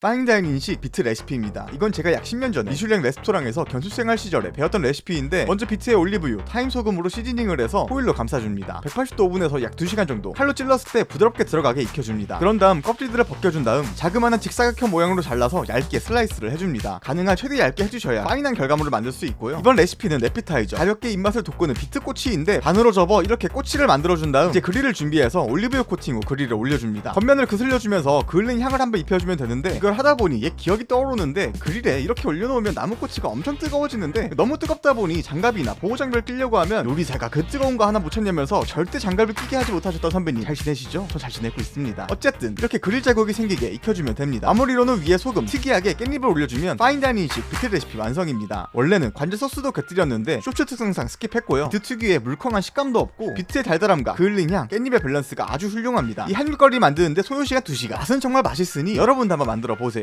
파인다인인식 비트 레시피입니다. 이건 제가 약 10년 전에 미슐랭 레스토랑에서 견수생활 시절에 배웠던 레시피인데 먼저 비트에 올리브유, 타임 소금으로 시즈닝을 해서 호일로 감싸줍니다. 180도 오븐에서 약 2시간 정도 칼로 찔렀을 때 부드럽게 들어가게 익혀줍니다. 그런 다음 껍질들을 벗겨준 다음 자그마한 직사각형 모양으로 잘라서 얇게 슬라이스를 해줍니다. 가능한 최대 얇게 해주셔야 파인한 결과물을 만들 수 있고요. 이번 레시피는 에피타이저 가볍게 입맛을 돋구는 비트 꼬치인데 반으로 접어 이렇게 꼬치를 만들어준 다음 이제 그릴을 준비해서 올리브유 코팅 후 그릴에 올려줍니다. 겉면을 그슬려주면서 그을린 향을 한번 입혀주면 되는데 이걸 하다 보니 옛 기억이 떠오르는데 그릴에 이렇게 올려놓으면 나무꼬치가 엄청 뜨거워지는데 너무 뜨겁다 보니 장갑이나 보호장비를 끼려고 하면 요리사가 그 뜨거운 거 하나 묻혔냐면서 절대 장갑을 끼게 하지 못하셨던 선배님 잘 지내시죠? 저 잘 지내고 있습니다. 어쨌든 이렇게 그릴 자국이 생기게 익혀주면 됩니다. 마무리로는 위에 소금, 특이하게 깻잎을 올려주면 파인다이닝식 비트 레시피 완성입니다. 원래는 관제 소스도 곁들였는데 쇼츠 특성상 스킵했고요. 비트 특유의 물컹한 식감도 없고 비트의 달달함과 그을린 향, 깻잎의 밸런스가 아주 훌륭합니다. 이 한입거리 만드는데 소요시간 2시간 맛은 정말 맛있으니 여러분도 한번 만들어 보세요.